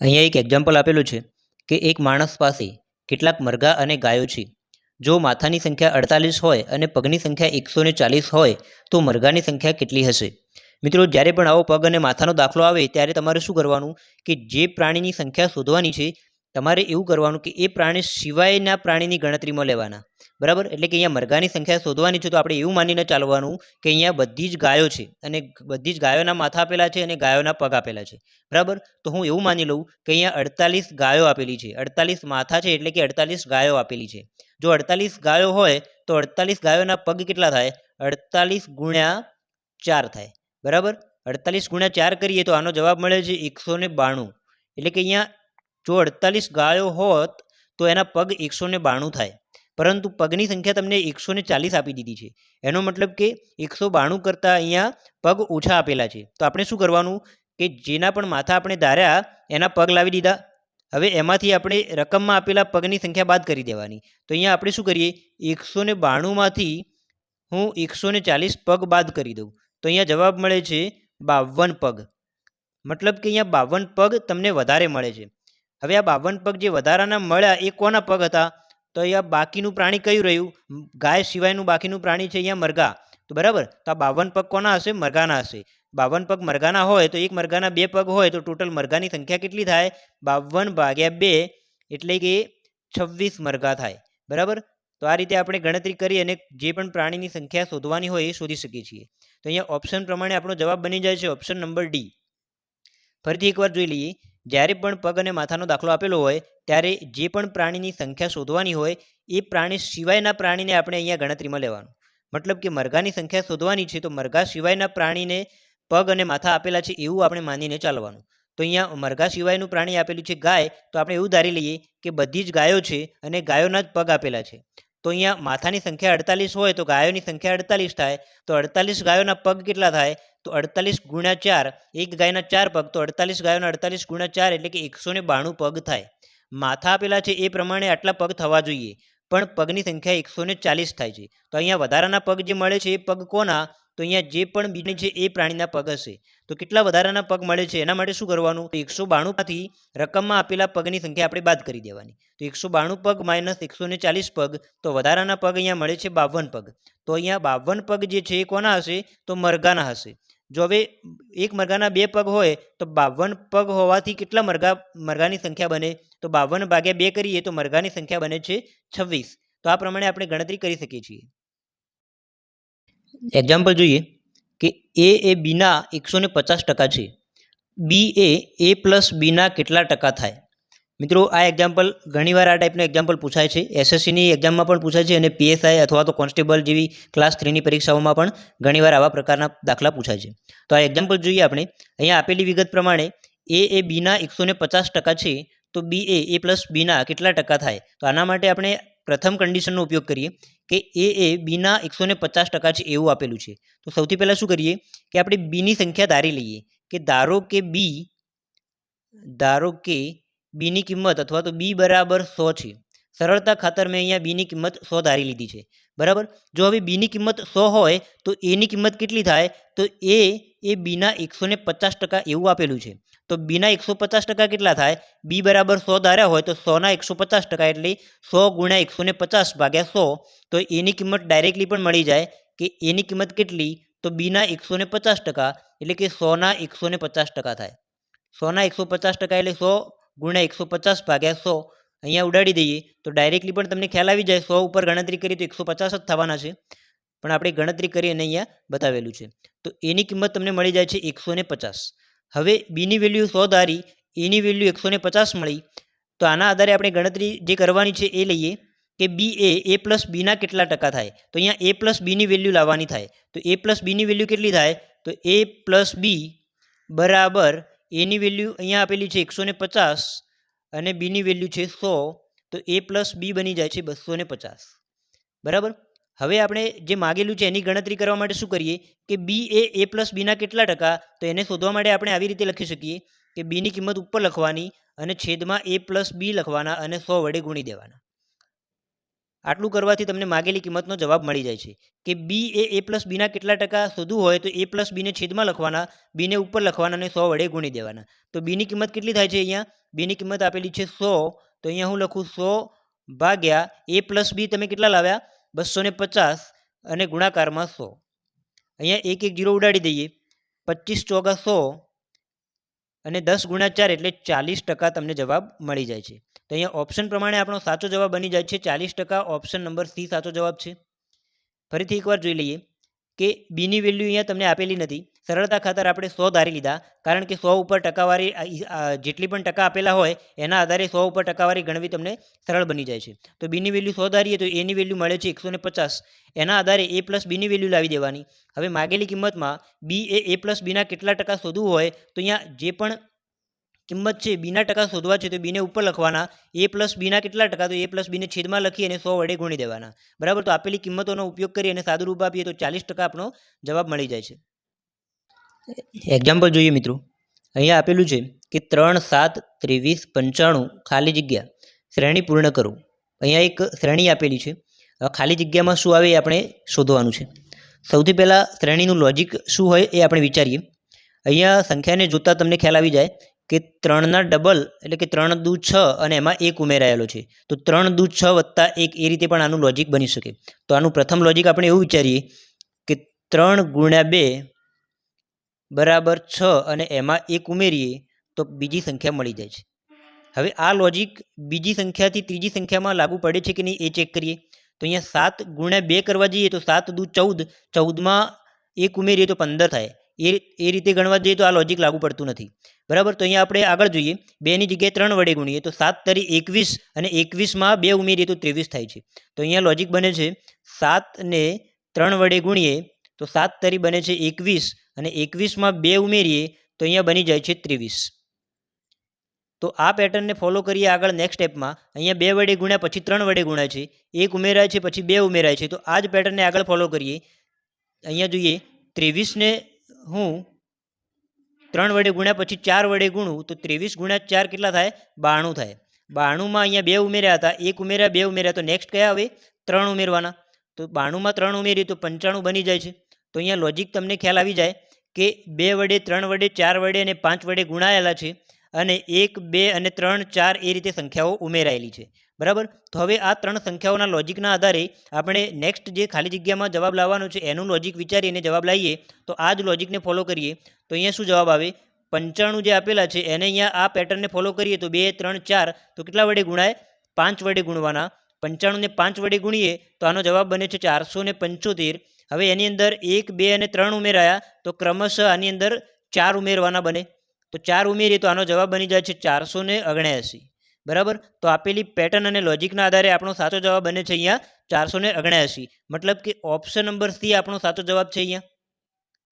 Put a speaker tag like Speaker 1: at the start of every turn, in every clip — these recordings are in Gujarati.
Speaker 1: અહીંયા એક એક્ઝામ્પલ આપેલું છે કે એક માણસ પાસે કેટલાક મરઘા અને ગાયો છે. જો માથાની સંખ્યા અડતાલીસ હોય અને પગની સંખ્યા એકસો ચાલીસ હોય, તો મરઘાની સંખ્યા કેટલી હશે? મિત્રો, જ્યારે પણ આવો પગ અને માથાનો દાખલો આવે, ત્યારે તમારે શું કરવાનું કે જે પ્રાણીની સંખ્યા શોધવાની છે તમારે એવું કરવાનું કે એ પ્રાણી સિવાયના પ્રાણીની ગણતરીમાં લેવાના. બરાબર? એટલે કે અહીંયા મરઘાની સંખ્યા શોધવાની છે તો આપણે એવું માનીને ચાલવાનું કે અહીંયા બધી જ ગાયો છે અને બધી જ ગાયોના માથા આપેલા છે અને ગાયોના પગ આપેલા છે. બરાબર? તો હું એવું માની લઉં કે અહીંયા અડતાલીસ ગાયો આપેલી છે. અડતાલીસ માથા છે એટલે કે અડતાલીસ ગાયો આપેલી છે. જો અડતાલીસ ગાયો હોય તો અડતાલીસ ગાયોના પગ કેટલા થાય? અડતાલીસ ગુણ્યા ચાર થાય. બરાબર? અડતાલીસ ગુણ્યા ચાર કરીએ તો આનો જવાબ મળે છે એકસો ને બાણું. એટલે કે અહીંયા જો અડતાલીસ ગાયો હોત, તો એના પગ એકસો ને બાણું થાય. પરંતુ પગની સંખ્યા તમને એકસો ને ચાલીસ આપી દીધી છે. એનો મતલબ કે એકસો બાણું કરતાં અહીંયા પગ ઓછા આપેલા છે. તો આપણે શું કરવાનું? કે જેના પણ માથા આપણે ધાર્યા, એના પગ લાવી દીધા. હવે એમાંથી આપણે રકમમાં આપેલા પગની સંખ્યા બાદ કરી દેવાની. તો અહીંયા આપણે શું કરીએ? એકસો ને બાણુંમાંથી હું એકસો ને ચાલીસ પગ બાદ કરી દઉં. તો અહીંયા જવાબ મળે છે બાવન પગ. મતલબ કે અહીંયા બાવન પગ તમને વધારે મળે છે. હવે આ બાવન પગ જે વધારાના મળ્યા એ કોના પગ હતા? તો અહીંયા બાકીનું પ્રાણી કયું રહ્યું? ગાય સિવાયનું બાકીનું પ્રાણી છે અહીંયા મરઘા. તો બરાબર? તો આ બાવન પગ કોના હશે? મરઘાના હશે. બાવન પગ મરઘાના હોય તો એક મરઘાના બે પગ હોય તો ટોટલ મરઘાની સંખ્યા કેટલી થાય? બાવન ભાગ્યા બે એટલે કે છવ્વીસ મરઘા થાય. બરાબર? તો આ રીતે આપણે ગણતરી કરી અને જે પણ પ્રાણીની સંખ્યા શોધવાની હોય એ શોધી શકીએ છીએ. તો અહીંયા ઓપ્શન પ્રમાણે આપણો જવાબ બની જાય છે ઓપ્શન નંબર ડી. ફરીથી એકવાર જોઈ લઈએ. જ્યારે પણ પગ અને માથાનો દાખલો આપેલો હોય, ત્યારે જે પણ પ્રાણીની સંખ્યા શોધવાની હોય, એ પ્રાણી સિવાયના પ્રાણીને આપણે અહીંયા ગણતરીમાં લેવાનું. મતલબ કે મરઘાની સંખ્યા શોધવાની છે, તો મરઘા સિવાયના પ્રાણીને પગ અને માથા આપેલા છે એવું આપણે માનીને ચાલવાનું. તો અહીંયા મરઘા સિવાયનું પ્રાણી આપેલું છે ગાય, તો આપણે એવું ધારી લઈએ કે બધી જ ગાયો છે અને ગાયોના જ પગ આપેલા છે. તો અહીંયા માથાની સંખ્યા અડતાલીસ હોય તો ગાયોની સંખ્યા અડતાલીસ થાય, તો અડતાલીસ ગાયોના પગ કેટલા થાય? તો અડતાલીસ ગુણ્યા ચાર, એક ગાયના ચાર પગ, તો અડતાલીસ ગાયોના અડતાલીસ ગુણ્યા ચાર એટલે કે એકસો બાણું પગ થાય. માથા આપેલા છે એ પ્રમાણે આટલા પગ થવા જોઈએ, પણ પગની સંખ્યા એકસો ચાલીસ થાય છે. તો અહીંયા વધારાના પગ જે મળે છે એ પગ કોના? તો અહીંયા જે પણ બીજી છે એ પ્રાણીના પગ હશે. તો કેટલા વધારાના પગ મળે છે? એના માટે શું કરવાનું? તો એકસો બાણુંમાંથી રકમમાં આપેલા પગની સંખ્યા આપણે બાદ કરી દેવાની. તો એકસો બાણું પગ માઇનસ એકસો ચાલીસ પગ, તો વધારાના પગ અહીંયા મળે છે બાવન પગ. તો અહીંયા બાવન પગ જે છે એ કોના હશે? તો મરઘાના હશે. જો હવે એક મરઘાના બે પગ હોય, તો બાવન પગ હોવાથી કેટલા મરઘા, મરઘાની સંખ્યા બને? તો બાવન ભાગ્યા બે કરીએ તો મરઘાની સંખ્યા બને છે છવ્વીસ. તો આ પ્રમાણે આપણે ગણતરી કરી શકીએ છીએ. એક્ઝામ્પલ જોઈએ કે એ એ બીના એકસો ને પચાસ ટકા છે. બી એ એ પ્લસ બીના કેટલા ટકા થાય? મિત્રો, આ એક્ઝામ્પલ ઘણીવાર આ ટાઈપનું એક્ઝામ્પલ પૂછાય છે. એસએસસીની એક્ઝામમાં પણ પૂછાય છે અને પીએસઆઈ અથવા તો કોન્સ્ટેબલ જેવી ક્લાસ થ્રીની પરીક્ષાઓમાં પણ ઘણીવાર આવા પ્રકારના દાખલા પૂછાય છે. તો આ એક્ઝામ્પલ જોઈએ આપણે. અહીંયા આપેલી વિગત પ્રમાણે એ એ બીના એકસો ને પચાસ ટકા છે, તો બી એ એ પ્લસ બીના કેટલા ટકા થાય? તો આના માટે આપણે પ્રથમ કન્ડિશનનો ઉપયોગ કરીએ કે એ એ બીના એકસો પચાસ ટકા છે એવું આપેલું છે. તો સૌથી પહેલાં શું કરીએ કે આપણે બીની સંખ્યા ધારી લઈએ કે ધારો કે બી ધારો કે બીની કિંમત અથવા તો બી બરાબર સો છે. સરળતા ખાતર મેં અહીંયા બીની કિંમત સો ધારી લીધી છે. બરાબર? જો હવે બીની કિંમત સો હોય, તો એની કિંમત કેટલી થાય? તો એ એ બીના એકસો પચાસ ટકા એવું આપેલું છે. તો બીના એકસો પચાસ ટકા કેટલા થાય? બી બરાબર સો ધાર્યા હોય, તો સોના એકસો પચાસ ટકા એટલે સો ગુણ્યા એકસો ને પચાસ ભાગ્યા સો. તો એની કિંમત ડાયરેક્ટલી પણ મળી જાય કે એની કિંમત કેટલી? તો બીના એકસો પચાસ ટકા એટલે કે સોના એકસો પચાસ ટકા થાય. સોના એકસો પચાસ ટકા એટલે સો ગુણ્યા એકસો પચાસ ભાગ્યા સો. અહીંયા ઉડાડી દઈએ. તો ડાયરેક્ટલી પણ તમને ખ્યાલ આવી જાય, સો ઉપર ગણતરી કરીએ તો એકસો પચાસ જ થવાના છે. પણ આપણે ગણતરી કરી અને અહીંયા બતાવેલું છે. તો એની કિંમત તમને મળી જાય છે એકસો પચાસ. હવે બીની વેલ્યુ સો ધારી એની વેલ્યુ એકસો પચાસ મળી. તો આના આધારે આપણે ગણતરી જે કરવાની છે એ લઈએ કે બી એ એ પ્લસ બીના કેટલા ટકા થાય? તો અહીંયા એ પ્લસ બીની વેલ્યુ લાવવાની થાય. તો એ પ્લસ બીની વેલ્યુ કેટલી થાય? તો એ પ્લસ બી બરાબર એની વેલ્યુ અહીંયા આપેલી છે એકસો પચાસ. અને બીની વેલ્યુ છે સો, તો એ પ્લસ બી બની જાય છે બસો ને પચાસ. બરાબર? હવે આપણે જે માગેલું છે એની ગણતરી કરવા માટે શું કરીએ? કે બી એ એ પ્લસ બીના કેટલા ટકા, તો એને શોધવા માટે આપણે આવી રીતે લખી શકીએ કે બીની કિંમત ઉપર લખવાની અને છેદમાં એ પ્લસ બી લખવાના અને સો વડે ગુણી દેવાના. આટલું કરવાથી તમને માગેલી કિંમતનો જવાબ મળી જાય છે. કે બી એ એ પ્લસ બીના કેટલા ટકા શોધવું હોય તો એ પ્લસ બીને છેદમાં લખવાના બીને ઉપર લખવાના અને સો વડે ગુણી દેવાના. તો બીની કિંમત કેટલી થાય છે અહીંયા? બીની કિંમત આપેલી છે સો. તો અહીંયા હું લખું સો ભાગ્યા એ પ્લસ બી તમે કેટલા લાવ્યા? બસો ને પચાસ અને ગુણાકારમાં સો. અહીંયા એક એક જીરો ઉડાડી દઈએ. પચીસ ચોગા સો અને દસ ગુણ્યા ચાર એટલે ચાલીસ ટકા તમને જવાબ મળી જાય છે. તો અહીંયા ઓપ્શન પ્રમાણે આપણો સાચો જવાબ બની જાય છે ચાલીસ ટકા. ઓપ્શન નંબર સી સાચો જવાબ છે. ફરીથી એકવાર જોઈ લઈએ કે બીની વેલ્યુ અહીંયા તમને આપેલી નથી. સરળતા ખાતર આપણે સો ધારી લીધા. કારણ કે સો ઉપર ટકાવારી જેટલી પણ ટકા આપેલા હોય, એના આધારે સો ઉપર ટકાવારી ગણવી તમને સરળ બની જાય છે. તો બીની વેલ્યુ સો ધારીએ તો એની વેલ્યુ મળે છે એકસો પચાસ. એના આધારે એ પ્લસ બીની વેલ્યુ લાવી દેવાની. હવે માગેલી કિંમતમાં બી એ એ પ્લસ બીના કેટલા ટકા શોધવું હોય, તો અહીંયા જે પણ કિંમત છે બીના ટકા શોધવા છે તો બીને ઉપર લખવાના. એ પ્લસ બીના કેટલા ટકા? તો એ પ્લસ બીને છેદમાં લખી અને સો વડે ગુણી દેવાના. બરાબર? તો આપેલી કિંમતોનો ઉપયોગ કરી અને સાદું રૂપ આપીએ તો ચાલીસ ટકા આપણો જવાબ મળી જાય છે. એક્ઝામ્પલ જોઈએ મિત્રો. અહીંયા આપેલું છે કે ત્રણ સાત ત્રેવીસ પંચાણું ખાલી જગ્યા. શ્રેણી પૂર્ણ કરો. અહીંયા એક શ્રેણી આપેલી છે. ખાલી જગ્યામાં શું આવે એ આપણે શોધવાનું છે. સૌથી પહેલાં શ્રેણીનું લોજિક શું હોય એ આપણે વિચારીએ. અહીંયા સંખ્યાને જોતાં તમને ખ્યાલ આવી જાય કે ત્રણના ડબલ એટલે કે ત્રણ દુ છ અને એમાં એક ઉમેરાયેલો છે. તો ત્રણ દુ છ વત્તા એક એ રીતે પણ આનું લોજિક બની શકે. તો આનું પ્રથમ લોજિક આપણે એવું વિચારીએ કે ત્રણ ગુણ્યા બે બરાબર છ અને એમાં એક ઉમેરીએ તો બીજી સંખ્યા મળી જાય છે. હવે આ લોજિક બીજી સંખ્યાથી ત્રીજી સંખ્યામાં લાગુ પડે છે કે નહીં એ ચેક કરીએ. તો અહીંયા સાત ગુણ્યા બે કરવા જઈએ તો સાત દુ ચૌદ. ચૌદમાં એક ઉમેરીએ તો પંદર થાય. એ એ રીતે ગણવા જઈએ તો આ લોજિક લાગુ પડતું નથી. બરાબર? તો અહીંયા આપણે આગળ જોઈએ. બેની જગ્યાએ ત્રણ વડે ગુણીએ તો સાત તરી એકવીસ અને એકવીસમાં બે ઉમેરીએ તો ત્રેવીસ થાય છે. તો અહીંયા લોજિક બને છે સાતને ત્રણ વડે ગુણીએ તો સાત તરી બને છે એકવીસ અને એકવીસમાં બે ઉમેરીએ તો અહીંયા બની જાય છે ત્રેવીસ. તો આ પેટર્નને ફોલો કરીએ આગળ નેક્સ્ટ સ્ટેપમાં અહીંયા બે વડે ગુણ્યા પછી ત્રણ વડે ગુણાય છે. એક ઉમેરાય છે પછી બે ઉમેરાય છે. તો આ જ પેટર્નને આગળ ફોલો કરીએ. અહીંયા જોઈએ ત્રેવીસને હું ત્રણ વડે ગુણ્યા પછી ચાર વડે ગુણું, તો ત્રેવીસ ગુણ્યા ચાર કેટલા થાય? બાણું થાય. બાણુંમાં અહીંયા બે ઉમેર્યા હતા. એક ઉમેર્યા, બે ઉમેર્યા. તો નેક્સ્ટ કયા આવે? ત્રણ ઉમેરવાના. તો બાણુંમાં ત્રણ ઉમેરીએ તો પંચાણું બની જાય છે. તો અહીંયા લોજિક તમને ખ્યાલ આવી જાય કે બે વડે ત્રણ વડે ચાર વડે અને પાંચ વડે ગુણાયેલા છે અને એક, બે અને ત્રણ, ચાર એ રીતે સંખ્યાઓ ઉમેરાયેલી છે. બરાબર? તો હવે આ ત્રણ સંખ્યાઓના લોજિકના આધારે આપણે નેક્સ્ટ જે ખાલી જગ્યામાં જવાબ લાવવાનો છે, એનું લોજિક વિચારીને જવાબ લાવીએ, તો આ જ લોજિકને ફોલો કરીએ. તો અહીંયા શું જવાબ આવે? પંચાણું જે આપેલા છે, એને અહીંયા આ પેટર્નને ફોલો કરીએ, તો બે, ત્રણ, ચાર, તો કેટલા વડે ગુણાય? પાંચ વડે ગુણવાના. પંચાણુંને પાંચ વડે ગુણીએ, તો આનો જવાબ બને છે ચારસો ને પંચોતેર. હવે એની અંદર એક, બે અને ત્રણ ઉમેરાયા, તો ક્રમશઃ આની અંદર ચાર ઉમેરવાના બને. તો ચાર ઉમેરીએ તો આનો જવાબ બની જાય છે ચારસો ને બરાબર? તો આપેલી પેટર્ન અને લોજિકના આધારે આપણો સાચો જવાબ બને છે અહીંયા ચારસો ને ઓગણ્યાસી મતલબ કે ઓપ્શન નંબર સી આપણો સાચો જવાબ છે અહીંયા.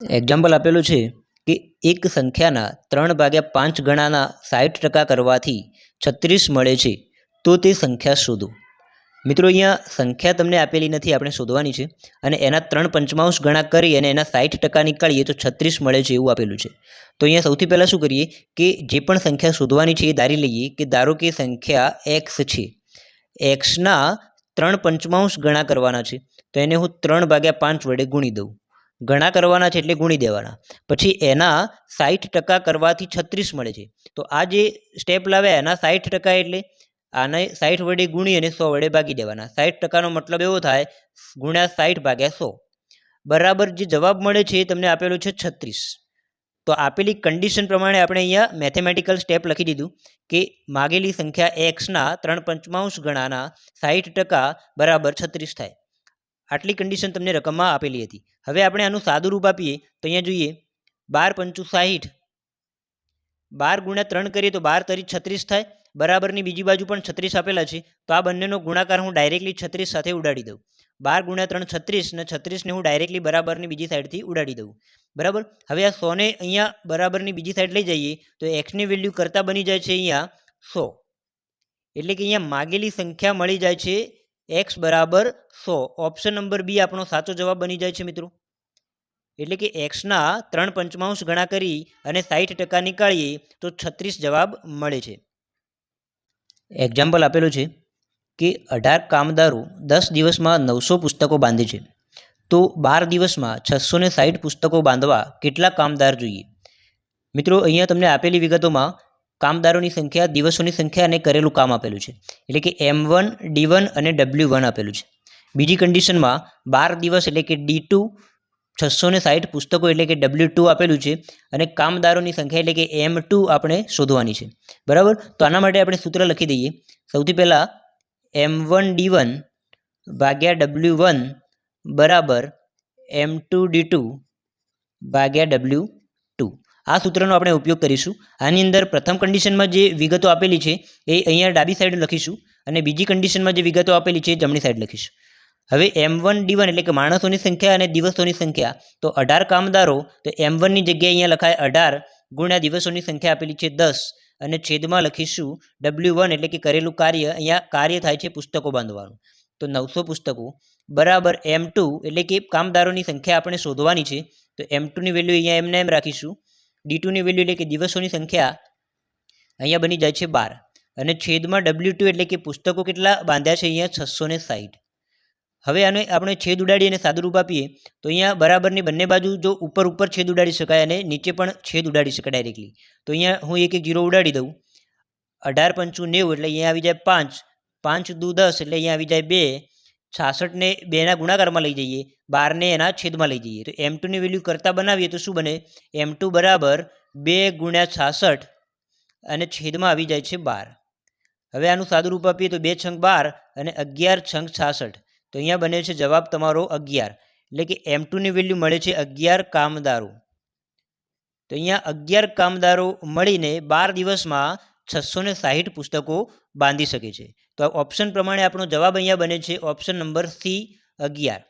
Speaker 1: એક્ઝામ્પલ આપેલું છે કે એક સંખ્યાના ત્રણ ભાગ્યા પાંચ ગણાના સાઠ ટકા કરવાથી છત્રીસ મળે છે. તો તે સંખ્યા શોધો. મિત્રો, અહીંયા સંખ્યા તમને આપેલી નથી, આપણે શોધવાની છે. અને એના ત્રણ પંચમાંશ ગણા કરી અને એના સાઠ ટકા નીકાળીએ તો છત્રીસ મળે છે એવું આપેલું છે. તો અહીંયા સૌથી પહેલાં શું કરીએ કે જે પણ સંખ્યા શોધવાની છે એ ધારી લઈએ કે ધારો કે સંખ્યા એક્સ છે. એક્સના ત્રણ પંચમાંશ ગણા કરવાના છે. તો એને હું ત્રણ ભાગ્યા પાંચ વડે ગુણી દઉં. ગણા કરવાના છે એટલે ગુણી દેવાના. પછી એના સાઠ ટકા કરવાથી છત્રીસ મળે છે. તો આ જે સ્ટેપ લાવ્યા, એના સાઠ ટકા એટલે આને સાઠ વડે ગુણી અને સો વડે ભાગી દેવાના. સાઠ ટકાનો મતલબ એવો થાય, ગુણ્યા સાઠ ભાગ્યા સો. બરાબર જે જવાબ મળે છે એ તમને આપેલું છે છત્રીસ. તો આપેલી કન્ડિશન પ્રમાણે આપણે અહીંયા મેથેમેટિકલ સ્ટેપ લખી દીધું કે માગેલી સંખ્યા એક્સના ત્રણ પંચમાંશ ગણાના સાઠ ટકા બરાબર છત્રીસ થાય. આટલી કન્ડિશન તમને રકમમાં આપેલી હતી. હવે આપણે આનું સાદું રૂપ આપીએ. તો અહીંયા જોઈએ, બાર પંચું સાહીઠ બાર ગુણ્યા ત્રણ કરીએ તો બાર તરી છત્રીસ થાય. બરાબરની બીજી બાજુ પણ છત્રીસ આપેલા છે, તો આ બંનેનો ગુણાકાર હું ડાયરેક્ટલી છત્રીસ સાથે ઉડાડી દઉં. બાર ગુણ્યા ત્રણ છત્રીસ ને છત્રીસને હું ડાયરેક્ટલી બરાબરની બીજી સાઈડથી ઉડાડી દઉં. બરાબર? હવે આ સોને અહીંયા બરાબરની બીજી સાઈડ લઈ જઈએ, તો એક્સની વેલ્યુ કરતાં બની જાય છે અહીંયા સો. એટલે કે અહીંયા માગેલી સંખ્યા મળી જાય છે એક્સ બરાબર સો. ઓપ્શન નંબર બી આપણો સાચો જવાબ બની જાય છે, મિત્રો. એટલે કે એક્સના ત્રણ પંચમાંશ ગણા કરી અને સાઠ ટકા નીકાળીએ, તો છત્રીસ જવાબ મળે છે. એક્ઝામ્પલ આપેલું છે કે અઢાર કામદારો દસ દિવસમાં નવસો પુસ્તકો બાંધે છે. તો બાર દિવસમાં છસો ને સાઠ પુસ્તકો બાંધવા કેટલા કામદાર જોઈએ? મિત્રો, અહીંયા તમને આપેલી વિગતોમાં કામદારોની સંખ્યા, દિવસોની સંખ્યા અને કરેલું કામ આપેલું છે. એટલે કે એમ વન ડી વન અને ડબલ્યુ વન આપેલું છે. બીજી કન્ડિશનમાં બાર દિવસ એટલે કે ડી ટુ છસો ને સાઠ પુસ્તકો એટલે કે ડબલ્યુ ટુ આપેલું છે અને કામદારોની સંખ્યા એટલે કે એમ ટુ આપણે શોધવાની છે. બરાબર? તો આના માટે આપણે સૂત્ર લખી દઈએ. સૌથી પહેલાં એમ વન ડી વન ભાગ્યા ડબલ્યુ વન બરાબર એમ ટુ ડી ટુ ભાગ્યા ડબલ્યુ ટુ આ સૂત્રનો આપણે ઉપયોગ કરીશું. આની અંદર પ્રથમ કન્ડિશનમાં જે વિગતો આપેલી છે એ અહીંયા ડાબી સાઈડ લખીશું અને બીજી કન્ડિશનમાં જે વિગતો આપેલી છે એ જમણી સાઈડ લખીશું. હવે એમ વન ડી વન એટલે કે માણસોની સંખ્યા અને દિવસોની સંખ્યા. તો અઢાર કામદારો, તો એમ વનની જગ્યાએ અહીંયા લખાય અઢાર ગુણ્યા દિવસોની સંખ્યા આપેલી છે દસ. અને છેદમાં લખીશું ડબલ્યુ વન એટલે કે કરેલું કાર્ય, અહીંયા કાર્ય થાય છે પુસ્તકો બાંધવાનું. તો નવસો પુસ્તકો. બરાબર એમ ટુ એટલે કે કામદારોની સંખ્યા આપણે શોધવાની છે. તો એમ ટુની વેલ્યુ અહીંયા એમને એમ રાખીશું. ડી ટુની વેલ્યુ એટલે કે દિવસોની સંખ્યા અહીંયા બની જાય છે બાર. અને છેદમાં ડબલ્યુ ટુ એટલે કે પુસ્તકો કેટલા બાંધ્યા છે અહીંયા? છસો ને સાઠ હવે આને આપણે છેદ ઉડાડી અને સાદુરૂપ આપીએ, તો અહીંયા બરાબરની બંને બાજુ જો ઉપર ઉપર છેદ ઉડાડી શકાય અને નીચે પણ છેદ ઉડાડી શકાય ડાયરેક્ટલી. તો અહીંયા હું એક એક જીરો ઉડાડી દઉં. અઢાર પંચું નેવું એટલે અહીંયા આવી જાય પાંચ. પાંચ દુ દસ એટલે અહીંયા આવી જાય બે. છાસઠને બેના ગુણાકારમાં લઈ જઈએ. બારને એના છેદમાં લઈ જઈએ. તો એમ ટુની વેલ્યુ કરતાં બનાવીએ તો શું બને? એમ ટુ બરાબર બે ગુણ્યા છાસઠ અને છેદમાં આવી જાય છે બાર. હવે આનું સાદું રૂપ આપીએ તો બે છંગ બાર અને અગિયાર છંગ છાસઠ. તો અહીંયા બને છે જવાબ તમારો અગિયાર. એટલે કે એમ ટુની વેલ્યુ મળે છે અગિયાર કામદારો. તો અહીંયા અગિયાર કામદારો મળીને બાર દિવસમાં છસો ને સાહીઠ પુસ્તકો બાંધી શકે છે. તો ઓપ્શન પ્રમાણે આપણો જવાબ અહીંયા બને છે ઓપ્શન નંબર સી અગિયાર.